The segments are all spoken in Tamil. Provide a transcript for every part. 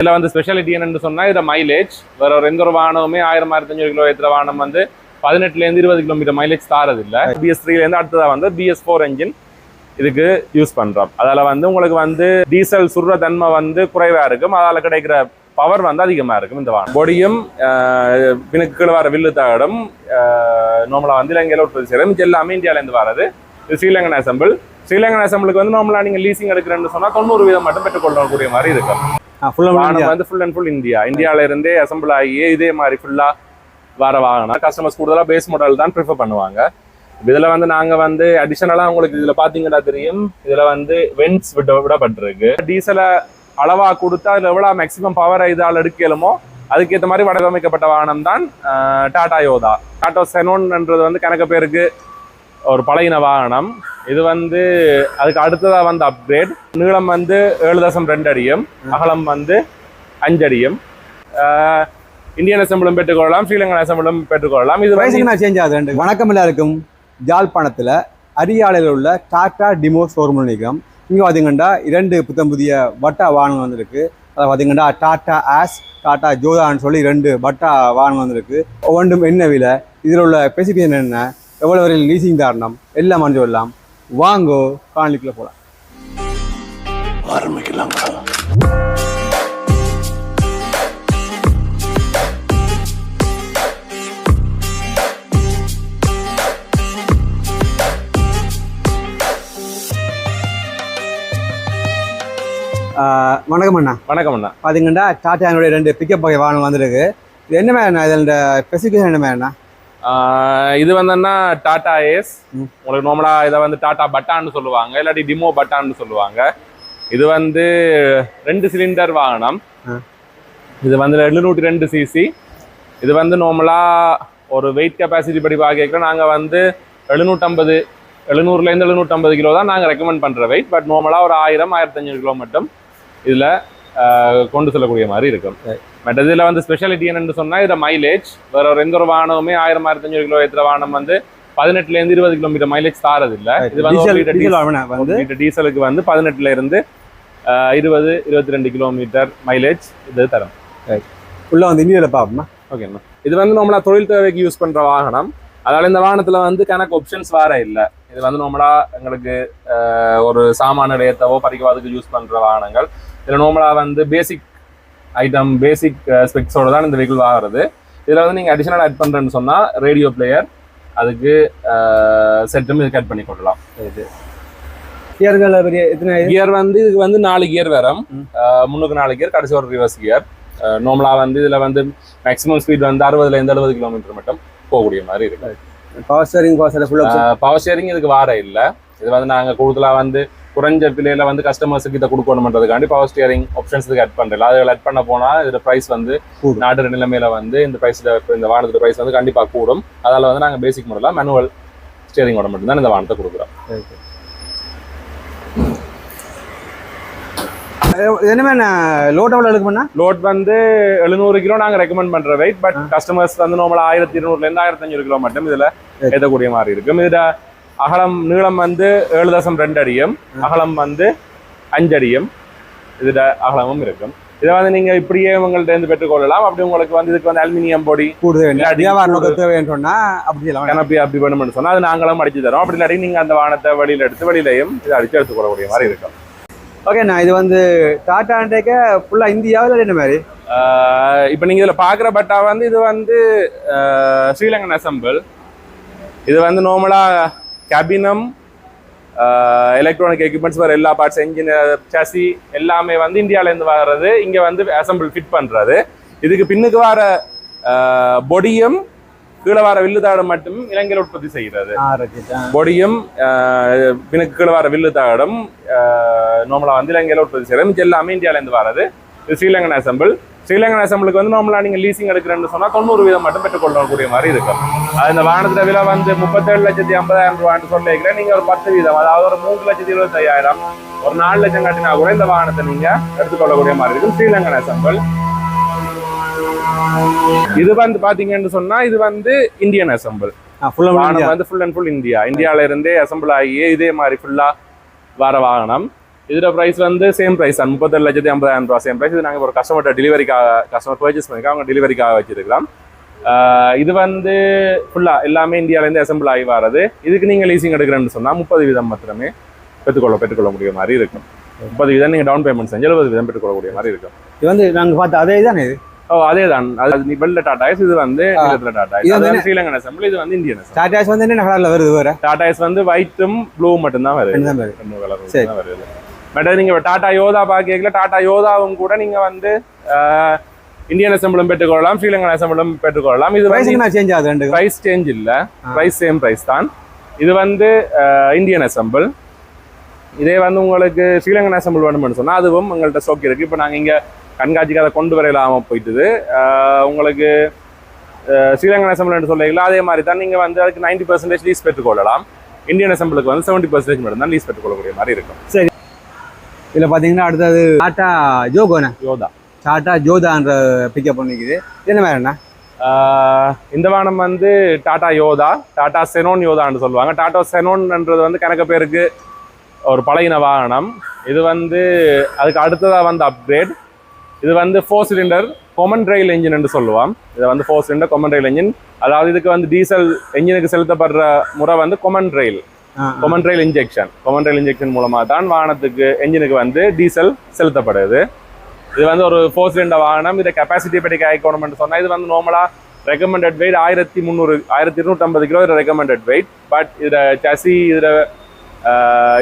இதில் வந்து ஸ்பெஷாலிட்டி என்னென்னு சொன்னால் இதில் மைலேஜ் வேற ஒரு எந்த ஒரு வாகனமுமே ஆயிரம் ஆயிரத்தி அஞ்சூறு கிலோ ஏற்றுற வாகனம் வந்து பதினெட்டுல இருந்து இருபது கிலோமீட்டர் மைலேஜ் தாரது இல்லை. பிஎஸ் த்ரீலேருந்து அடுத்ததாக வந்து பிஎஸ் ஃபோர் என்ஜின் இதுக்கு யூஸ் பண்ணுறோம் அதால வந்து உங்களுக்கு வந்து டீசல் சுடுற தன்மை வந்து குறைவாக இருக்கும். அதால கிடைக்கிற பவர் வந்து அதிகமாக இருக்கும் இந்த வாகனம். பொடியும் பின்னுக்கு கீழே வர வில்லு தகடும் நம்மளை வந்து இலங்கையில் உற்பத்தி செய்யறது மிச்சம் எல்லாமே இந்தியாவிலேருந்து வரது இது ஸ்ரீலங்கன் அசம்பிள் ஸ்ரீலங்கன் அசம்பிளுக்கு வந்து நம்மளா நீங்கள் லீசிங் எடுக்கிறேன்னு சொன்னால் தொண்ணூறு வீதம் மட்டும் பெற்றுக்கொள்ளக்கூடிய மாதிரி இருக்கும். வாகனம் வந்து ஃபுல் அண்ட் ஃபுல் இந்தியா இந்தியால இருந்தே அசம்பிள் ஆகி இதே மாதிரி ஃபுல்லா வர வாகனம். கஸ்டமர்ஸ் கூடுதலா பேஸ் மாடல் தான் ப்ரிஃபர் பண்ணுவாங்க. இதுல வந்து நாங்க வந்து அடிஷனலா உங்களுக்கு இதுல பாத்தீங்கன்னா தெரியும். இதுல வந்து வென்ட்ஸ் விட விடப்பட்டிருக்கு. டீசலை அளவா கொடுத்தா அதுல எவ்வளவு மேக்ஸிமம் பவர் இதால் எடுக்கலுமோ அதுக்கேற்ற மாதிரி வடிவமைக்கப்பட்ட வாகனம் தான் டாடா யோதா டாடா செனோன்ன்றது வந்து கணக்க பேருக்கு ஒரு பழையின வாகனம். இது வந்து அதுக்கு அடுத்ததா வந்து அப்கிரேட் நீளம் வந்து ஏழு தசம் ரெண்டு அடியும். அகலம் வந்து அஞ்சு அடியும். இந்தியன் அசம்பிளும் பெற்றுக்கொள்ளலாம் ஸ்ரீலங்கன் அசம்பிளும் பெற்றுக்கொள்ளலாம். இது வயசுக்கு நான் சேஞ்ச் ஆகுது ரெண்டு? வணக்கம் எல்லாருக்கும். ஜாழ்ப்பாணத்தில் அரியாலையில் உள்ள டாட்டா டிமோ ஷோரூம் நினைக்கிறோம். இங்கே பார்த்தீங்கன்னா இரண்டு புத்தம் புதிய வட்டா வாகனம் வந்திருக்கு. அதை பார்த்தீங்கன்னா டாட்டா ஆஸ் டாட்டா ஜோதான்னு சொல்லி ரெண்டு வட்டா வாகனம் வந்திருக்கு. ஒவ்வொன்றும் என்ன விலை? இதில் உள்ள ஸ்பெசிஃபிகேஷன் என்ன? எவ்வளோ வரையில் லீசிங் தாரணம்? எல்லாம் மஞ்சள் எல்லாம் வாங்கோ காணொலிக்குள்ள போகலாம் ஆஹ் வணக்கம் அண்ணா. வணக்கம் அண்ணா. பார்த்தீங்கன்னா டாட்டானுடைய ரெண்டு பிக்கப் வகை வாகனம் வந்திருக்கு. இது என்ன மாதிரி இதில் ஸ்பெசிஃபிகேஷன் என்ன ஆஹ் இது வந்துன்னா டாடா ஏஸ். உங்களுக்கு நார்மலா இதை வந்து டாடா பட்டான்னு சொல்லுவாங்க இல்லாட்டி டிமோ பட்டான்னு சொல்லுவாங்க. இது வந்து ரெண்டு சிலிண்டர் வாகனம். இது வந்து எழுநூற்றி ரெண்டு சிசி இது வந்து நார்மலா ஒரு வெயிட் கெப்பாசிட்டி படி பார்க்க நாங்க வந்து எழுநூற்றம்பது எழுநூறுலேருந்து எழுநூற்றம்பது கிலோ தான் நாங்கள் ரெக்கமெண்ட் பண்ணுற வெயிட் பட் நார்மலாக ஒரு ஆயிரம் ஆயிரத்தஞ்சூறு கிலோ மட்டும் இதில் கொண்டு செல்லக்கூடிய மாதிரி இருக்கும். பட் இதில் வந்து ஸ்பெஷாலிட்டி என்னன்னு சொன்னால் இதில் மைலேஜ் வேற ஒரு எந்த ஒரு வாகனமுமே ஆயிரம் ஆயிரத்தஞ்சூறு கிலோ ஏற்றுற வாகனம் வந்து பதினெட்டுலேருந்து இருபது கிலோமீட்டர் மைலேஜ் தாரது இல்லை இது வந்து டீசலுக்கு வந்து பதினெட்டுல இருந்து இருபது இருபத்தி ரெண்டு கிலோமீட்டர் மைலேஜ் இது தரும். உள்ள வந்து இந்தியாவில் பார்ப்போமா ஓகேண்ணா இது வந்து நம்மளா தொழில் தேவைக்கு யூஸ் பண்ற வாகனம். அதனால இந்த வாகனத்துல வந்து கணக்கு ஆப்ஷன்ஸ் வேற இல்லை. இது வந்து நம்மளா எங்களுக்கு ஒரு சாமான நிலையத்தவோ பறிக்கவாதுக்கு யூஸ் பண்ற வாகனங்கள். இதுல நார்மலா வந்து பேசிக் ஐட்டம் பேசிக் ஸ்பெக்ஸோட தான் இந்த வெஹிக்கிள் வாங்குறது. இதுல வந்து நீங்க அடிஷனல் ஆட் பண்றேன்னு சொன்னா ரேடியோ பிளேயர் அதுக்கு செட்டும் இதுக்கு ஆட் பண்ணி கொள்ளலாம். கியர்கள் பெரிய எத்தனை கியர் வந்து இதுக்கு வந்து நாலு கியர் வரும். முன்னுக்கு நாலு கியர் கடைசி ஒரு ரிவர்ஸ் கியர் நார்மலா வந்து இதுல வந்து மேக்ஸிமம் ஸ்பீட் வந்து அறுபதுல இருந்து எழுபது கிலோமீட்டர் மட்டும் போகக்கூடிய மாதிரி இருக்கு. Power steering power steering power sharing இதுக்கு வார இல்ல. இது வந்து நாங்க கூடுதலா வந்து குறைஞ்ச விலையில வந்து கஸ்டமர்ஸுக்கு இதை கொடுக்கணுன்றதுக்காண்டி பவர் ஸ்டியரிங் ஆப்ஷன்ஸ் இதுக்கு ஆட் பண்றல அதை ஆட் பண்ண போனா இதோட பிரைஸ் வந்து. நாட்டு நிலைமையில வந்து இந்த பிரைஸ்ல இந்த வாகனத்தோட பிரைஸ் வந்து கண்டிப்பா கூடும். அதால வந்து நாங்க பேசிக் மாடலா மேனுவல் ஸ்டியரிங்கோட மட்டும் தான் இந்த வாகனத்தை கொடுக்குறோம். என்ன மாதிரி லோட் எவ்வளோ எடுக்குமாண்ணா லோட் வந்து எழுநூறு கிலோ நாங்க ரெக்கமெண்ட் பண்ற வெயிட் பட் கஸ்டமர்ஸ் வந்து நார்மலா ஆயிரத்தி இருநூறுல இருந்து ஆயிரத்தி அஞ்சூறு கிலோ மட்டும் இதுல ஏற்றக்கூடிய மாதிரி இருக்கும். இதுல அகலம் நீளம் வந்து ஏழு தசம் ரெண்டு அடியும் அகலம் வந்து அஞ்சு அடியும். இதுல அகலமும் இருக்கும். இதை வந்து நீங்க இப்படியே உங்கள்ட்ட இருந்து பெற்றுக்கொள்ளலாம் அப்படி உங்களுக்கு வந்து இதுக்கு வந்து அலுமினியம் பொடி கூடுதல் சொன்னா அப்படி கனப்பி அப்படி வேணும்னு சொன்னா அது நாங்களும் அடிச்சு தரோம். அப்படி இல்லாட்டி நீங்க அந்த வாகனத்தை வெளியில எடுத்து வெளியிலையும் இதை அடிச்சு எடுத்துக்கொள்ளக்கூடிய மாதிரி இருக்கும். ஓகேண்ணா இது வந்து டாட்டாண்டேக்க ஃபுல்லாக இந்தியாவில் என்ன மாதிரி? இப்ப நீங்க இதுல பாக்குற பட்டா வந்து இது வந்து ஸ்ரீலங்கன் அசம்பிள். இது வந்து நார்மலா கேபினம் எலக்ட்ரானிக் எக்யூப்மெண்ட்ஸ் வர எல்லா பார்ட்ஸ் என்ஜின் சசி எல்லாமே வந்து இந்தியால இருந்து வர்றது இங்க வந்து அசம்பிள் ஃபிட் பண்றது. இதுக்கு பின்னுக்கு வர பொடியும் கீழே வர வில்லுதாடம் மட்டும் இலங்கையில் உற்பத்தி செய்கிறது. பொடியும் பின்னுக்கு கீழே வர வில்லு தாடம் நார்மலா வந்து இலங்கையில உற்பத்தி செய்யறது மிச்சம் எல்லாமே இந்தியால இருந்து வரது இது ஸ்ரீலங்கன் அசம்பிள் ஸ்ரீலங்கன் அசம்பிளுக்கு வந்து நார்மலா நீங்க லீசிங் எடுக்கிறேன்னு சொன்னா தொண்ணூறு வீதம் மட்டும் பெற்றுக்கொள்ளக்கூடிய மாதிரி இருக்கும். அது இந்த வாகனத்துல விலை வந்து முப்பத்தேழு லட்சத்தி ஐம்பதாயிரம் ரூபான்னு சொல்லிக்கிறேன் நீங்க ஒரு பத்து வீதம் அதாவது ஒரு மூணு லட்சத்தி இருபத்தி ஐயாயிரம் ஒரு நாலு லட்சம் கட்டினா கூட இந்த வாகனத்தை நீங்க எடுத்துக்கொள்ளக்கூடிய மாதிரி இருக்கும். ஸ்ரீலங்கன் அசம்பிள். இது வந்து பாத்தீங்கன்னு சொன்னா இது வந்து இந்தியன் அசம்பிள். வாகனம் வந்து ஃபுல் அண்ட் ஃபுல் இந்தியா. இந்தியால இருந்தே அசம்பிள் ஆகி இதே மாதிரி ஃபுல்லா வர வாகனம். இதோட பிரைஸ் வந்து சேம் பிரைஸ் தான் முப்பத்தேழு லட்சத்தி ஐம்பதாயிரம் ரூபா சேம் பிரைஸ் இது நாங்கள் ஒரு கஸ்டமர்கிட்ட டெலிவரிக்காக கஸ்டமர் பர்ச்சேஸ் பண்ணிக்க அவங்க டெலிவரிக்காக வச்சிருக்கலாம் இது வந்து ஃபுல்லாக எல்லாமே இந்தியாவிலேருந்து அசம்பிள் ஆகி வர்றது இதுக்கு நீங்கள் லீசிங் எடுக்கிறேன்னு சொன்னால் முப்பது வீதம் மாத்திரமே பெற்றுக்கொள்ள பெற்றுக்கொள்ள முடிய மாதிரி இருக்கும் முப்பது வீதம் நீங்கள் டவுன் பேமெண்ட் செஞ்சு எழுபது வீதம் பெற்றுக்கொள்ளக்கூடிய மாதிரி இருக்கும் இது வந்து நாங்க பார்த்த அதே தானே இது ஓ அதே தான் அது வெள்ள டாடா இது வந்து. நீலத்துல டாடா வந்து வந்து ஸ்ரீலங்கன் அசம்பிள் இது வந்து இந்தியன் அசம்பிள் வந்து என்ன கலர்ல வருது வேற டாடா வந்து ஒயிட்டும் ப்ளூ ரெண்டு தான் வருது ரெண்டு கலர் வருது பட் நீங்க டாடா யோதா பாக்கல டாடா யோதாவும் கூட நீங்க வந்து இந்தியன் அசம்பிளும் பெற்றுக்கொள்ளலாம் ஸ்ரீலங்கன் அசம்பிளும் பெற்றுக்கொள்ளலாம். இது பிரைஸ் வந்து என்ன சேஞ்ச் ஆகுது ரெண்டு பிரைஸ் சேஞ்ச் இல்ல. பிரைஸ் சேம் பிரைஸ் தான். இது வந்து இந்தியன் அசம்பிள் இதே வந்து உங்களுக்கு ஸ்ரீலங்கன் அசம்பிள் வேணும்னு சொன்னா அதுவும் உங்கள்ட்ட ஸ்டாக் இருக்கு. இப்போ நாங்க இங்க கண்காட்சிக்கு அதை கொண்டு வர இல்லாம போயிட்டுது. உங்களுக்கு ஸ்ரீலங்கன் அசம்பிள் சொல்லிக்கலாம் அதே மாதிரி தான் நீங்க வந்து அதுக்கு நைன்டி பர்சன்டேஜ் லீஸ் பெற்றுக்கொள்ளலாம். இந்தியன் அசம்பிளுக்கு வந்து செவன்டி பர்சன்டேஜ் மட்டும் தான் லீஸ் பெற்றுக்கொள்ளக்கூடிய மாதிரி இருக்கும். இதுல பாத்தீங்கன்னா அடுத்தது டாட்டா ஜோகோன யோதா டாட்டா ஜோதான்ற பிக்கப் பண்ணிக்குது என்ன வேற என்ன ஆஹ் இந்த வானம் வந்து டாடா யோதா டாடா செனோன் யோதான்னு சொல்லுவாங்க. டாடா செனோன்ன்றது வந்து கணக்க பேருக்கு ஒரு பழையின வாகனம். இது வந்து அதுக்கு அடுத்ததாக வந்து அப்கிரேட் இது வந்து four cylinder common rail engine என்று சொல்லுவாம். இதை வந்து four cylinder common rail engine அதாவது இதுக்கு வந்து டீசல் என்ஜினுக்கு செலுத்தப்படுற முறை வந்து common rail. Common rail injection common rail injection மூலமாக தான் வாகனத்துக்கு என்ஜினுக்கு வந்து டீசல் செலுத்தப்படுது. இது வந்து ஒரு ஃபோர் சிலிண்டர் வாகனம். இதை கெப்பாசிட்டி படி காய்க்கணும்னு சொன்னால் இது வந்து நார்மலாக ரெக்கமெண்டட் வெயிட் ஆயிரத்தி முந்நூறு ஆயிரத்தி இருநூற்றம்பது கிலோ இது ரெக்கமெண்டட் வெயிட் பட் இதில் சசி இதில்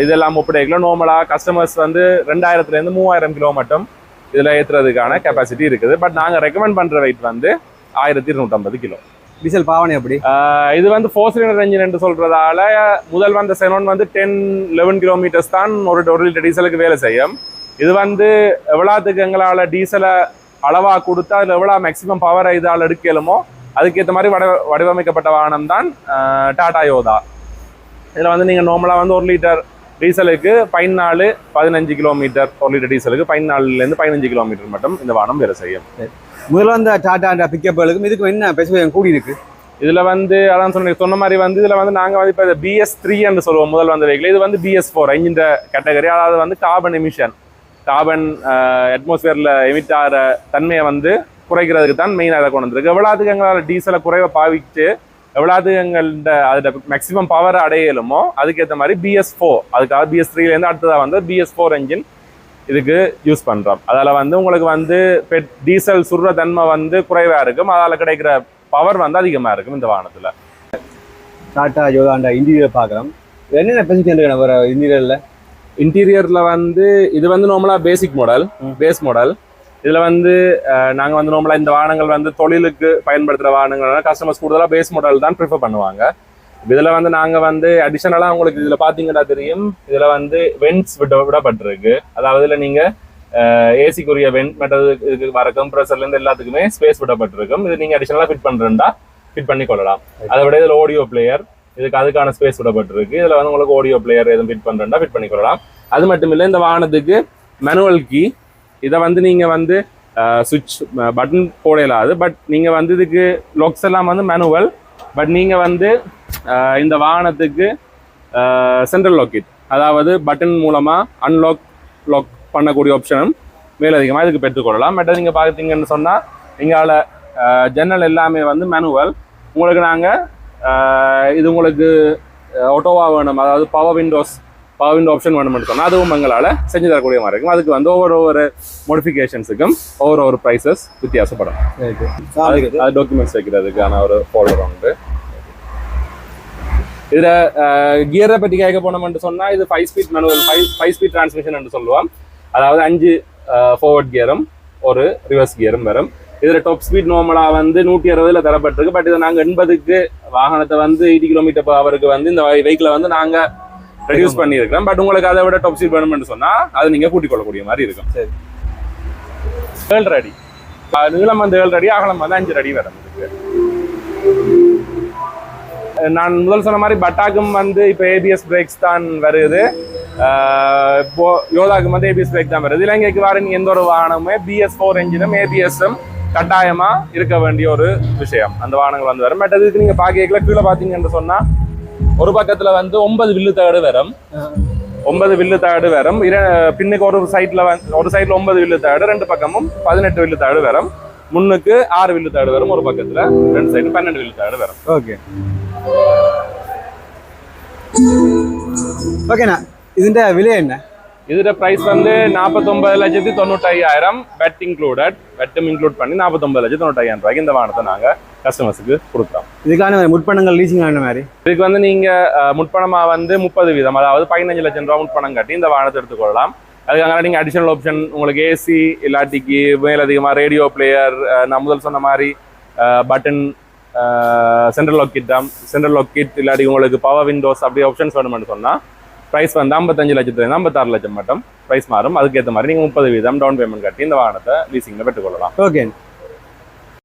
இதெல்லாம் ஒப்படைக்கல. நார்மலாக கஸ்டமர்ஸ் வந்து ரெண்டாயிரத்துலேருந்து மூவாயிரம் கிலோ மட்டும் இதில் ஏற்றுறதுக்கான கெப்பாசிட்டி இருக்குது. பட் நாங்கள் ரெக்கமெண்ட் பண்ணுற வெயிட் வந்து ஆயிரத்தி இருநூற்றம்பது கிலோ. டீசல் பாவனை எப்படி இது வந்து ஃபோர் சிலிண்டர் இன்ஜின் என்று சொல்றதால முதல் வந்த செனோன் வந்து டென் லெவன் கிலோமீட்டர்ஸ் தான் ஒரு ஒரு லிட்டர் டீசலுக்கு வேலை செய்யும். இது வந்து எவ்வளோத்துக்கு எங்களால் டீசலை அளவாக கொடுத்தா அதில் எவ்வளோ மேக்ஸிமம் பவர் இதால் எடுக்கலுமோ அதுக்கேற்ற மாதிரி வட வடிவமைக்கப்பட்ட வாகனம் தான் டாடா யோதா. இதில் வந்து நீங்கள் நார்மலாக வந்து ஒரு லிட்டர் டீசலுக்கு பதினாலு பதினஞ்சு கிலோமீட்டர் ஒரு லிட்டர் டீசலுக்கு பதினாலுலேருந்து பதினஞ்சு கிலோமீட்டர் மட்டும் இந்த வாகனம் வேலை செய்யும். முதல்ல வந்த டாட்டா பிக்கப்புகளுக்கும் இதுக்கும் என்ன பெசிஃபிக் கூடி இருக்கு? இதுல வந்து அதான் சொன்ன சொன்ன மாதிரி வந்து இதுல வந்து நாங்க வந்து இப்போ பிஎஸ் த்ரீ என்று சொல்லுவோம் முதல் வந்த வெஹிக்கிள் இது வந்து பிஎஸ் ஃபோர் இன்ஜின் கேட்டகரி அதாவது வந்து கார்பன் எமிஷன் கார்பன் அட்மாஸ்பியர்ல எமிட் ஆகிற தன்மையை வந்து குறைக்கிறதுக்கு தான் மெயினாக அதை கொண்டு வந்திருக்கு. எவ்வளோத்துக்கு எங்களால் டீசலை குறைவை பாவிச்சு எவ்வளோத்துக்கு எங்கள்ட அதோட மேக்ஸிமம் பவர் அடையலுமோ அதுக்கேற்ற மாதிரி பிஎஸ் ஃபோர் அதுக்காக பிஎஸ் த்ரீலேருந்து அடுத்ததாக வந்து பிஎஸ் ஃபோர் என்ஜின் இதுக்கு யூஸ் பண்ணுறோம் அதில் வந்து உங்களுக்கு வந்து பெட் டீசல் சுடுற தன்மை வந்து குறைவாக இருக்கும். அதால் கிடைக்கிற பவர் வந்து அதிகமாக இருக்கும் இந்த வாகனத்தில். டாட்டா ஜோதாண்ட இன்டீரியர் பார்க்குறோம் என்னென்ன இருக்கு வர இன்டீரியர்ல இன்டீரியரில் வந்து இது வந்து நார்மலாக பேசிக் மாடல் பேஸ் மாடல் இதில் வந்து நாங்கள் வந்து நார்மலாக இந்த வாகனங்கள் வந்து தொழிலுக்கு பயன்படுத்துகிற வாகனங்கள்னா கஸ்டமர்ஸ் கூடுதலாக பேஸ் மாடல் தான் ப்ரிஃபர் பண்ணுவாங்க. இதில் வந்து நாங்கள் வந்து அடிஷனலாக உங்களுக்கு இதில் பார்த்தீங்கன்னா தெரியும். இதில் வந்து வென்ட்ஸ் விட விடப்பட்டிருக்கு. அதாவது இதில் நீங்கள் ஏசிக்குரிய வென்ட் மற்றது இதுக்கு வர கம்ப்ரஸர்லேருந்து எல்லாத்துக்குமே ஸ்பேஸ் விடப்பட்டிருக்கும். இது நீங்கள் அடிஷனலாக ஃபிட் பண்ணுறா ஃபிட் பண்ணி கொள்ளலாம். அதை விட இதில் ஆடியோ பிளேயர் இதுக்கு அதுக்கான ஸ்பேஸ் விடப்பட்டிருக்கு. இதில் வந்து உங்களுக்கு ஆடியோ பிளேயர் எதுவும் ஃபிட் பண்ணுறா ஃபிட் பண்ணி கொள்ளலாம். அது மட்டும் இல்லை இந்த வாகனத்துக்கு மேனுவல் கீ இதை வந்து நீங்கள் வந்து சுவிட்ச் பட்டன் போட பட் நீங்கள் வந்து இதுக்கு லொக்ஸ் எல்லாம் வந்து மேனுவல் பட் நீங்கள் வந்து இந்த வாகனத்துக்கு சென்ட்ரல் லாக்கிட் அதாவது பட்டன் மூலமாக அன்லாக் லாக் பண்ணக்கூடிய ஆப்ஷனும் மேலதிகமாக இதுக்கு பெற்றுக்கொள்ளலாம் பட் நீங்கள் பார்த்தீங்கன்னு சொன்னால் எங்களால் ஜன்னல் எல்லாமே வந்து மேனுவல் உங்களுக்கு நாங்கள் இது உங்களுக்கு ஆட்டோவாக வேணும். அதாவது பவர் விண்டோஸ் விண்டோ ஆப்ஷன் வேணும்னு சொன்னால் அதுவும் எங்களால் செஞ்சு தரக்கூடிய மாதிரி இருக்கும். அதுக்கு வந்து ஒவ்வொரு ஒவ்வொரு மோடிஃபிகேஷன்ஸுக்கும் ஒவ்வொரு ஒரு ப்ரைஸஸ் வித்தியாசப்படும். அது டாக்குமெண்ட்ஸ் வைக்கிறதுக்கான ஒரு ஃபோல்டர் உண்டு. இதுல கியரை பற்றி கேட்க போனோம்னு சொன்னா இது five speed manual five five speed transmission என்று சொல்லுவோம். அதாவது அஞ்சு ஃபார்வர்ட் கியரும் ஒரு ரிவர்ஸ் கியரும் வரும். இதுல டாப் ஸ்பீட் நார்மலா வந்து நூற்றி அறுபதுல தரப்பட்டிருக்கு. பட் இதை நாங்க எண்பதுக்கு வாகனத்தை வந்து எயிட்டி கிலோமீட்டர் per ஹவருக்கு வந்து இந்த வெஹிக்கிளை வந்து நாங்க ரெடியூஸ் பண்ணியிருக்கிறோம் பட் உங்களுக்கு அதை விட டாப் ஸ்பீட் வேணும்னு சொன்னா அது நீங்க கூட்டிக் கொள்ளக்கூடிய மாதிரி இருக்கும். சரி. ஏழு அடி நீளம் வந்து ஏழு அடி அகலம் வந்து அஞ்சு அடி வரும் நான் முதல் சொன்ன மாதிரி பட்டாக்கும் வந்து இப்போ ஏபிஎஸ் பிரேக்ஸ் தான் வருது. இப்போ யோதாக்கும் வந்து ஏபிஎஸ் பிரேக் தான் வருது. இலங்கைக்கு வர எந்த ஒரு வாகனமுமே பிஎஸ் ஃபோர் என்ஜினும் ஏபிஎஸ்ஸும் கட்டாயமா இருக்க வேண்டிய ஒரு விஷயம். அந்த வாகனங்கள் வந்து வரும். பட் அதுக்கு நீங்க பாக்கல கீழே பாத்தீங்கன்னு சொன்னா ஒரு பக்கத்துல வந்து ஒன்பது வில்லு தகடு வரும். ஒன்பது வில்லு தகடு வரும். இர பின்னுக்கு ஒரு சைட்ல ஒரு சைட்ல ஒன்பது வில்லு தகடு ரெண்டு பக்கமும் பதினெட்டு வில்லு தகடு வரும். முன்னுக்கு ஆறு வில்லு தகடு வரும் ஒரு பக்கத்துல ரெண்டு சைடு பன்னெண்டு வில்லு தகடு வரும். ஓகே. ஓகேண்ணா இதுன்ற விலை என்ன? இதோட பிரைஸ் வந்து நாற்பத்தொன்பது லட்சத்தி தொண்ணூத்தையாயிரம் வெட் இன்க்ளூடட் வெட்டும் இன்க்ளூட் பண்ணி நாற்பத்தொன்பது லட்சத்தி தொண்ணூத்தாயிரம் ரூபாய்க்கு இந்த வாகனத்தை நாங்க கஸ்டமர்ஸுக்கு கொடுக்குறோம் இதுக்கான முற்பணங்கள் லீசிங் ஆன மாதிரி? இதுக்கு வந்து நீங்க அஹ், முற்பணமா வந்து முப்பது வீதம் அதாவது பதினஞ்சு லட்சம் ரூபா முற்பணம் கட்டி இந்த வாகனத்தை எடுத்துக்கொள்ளலாம் அதுக்காக நீங்க அடிஷனல் ஆப்ஷன் உங்களுக்கு ஏசி இல்லாட்டிக்கு மேலதிகமா ரேடியோ பிளேயர் நான் முதல் சொன்ன மாதிரி button central lock kit central lock kit இல்லாட்டி உங்களுக்கு பவர் விண்டோஸ் அப்படி ஆப்ஷன்ஸ் வேணும்னு சொன்னா ப்ரைஸ் வந்து ஐம்பத்தஞ்சு லட்சத்துலேருந்து ஐம்பத்தாறு லட்சம் மட்டும் ப்ரைஸ் மாறும். அதுக்கேற்ற மாதிரி நீங்கள் முப்பது வீதம் டவுன் பேமெண்ட் கட்டி இந்த வாகனத்தை லீசிங்கில் பெற்றுக்கொள்ளலாம். ஓகே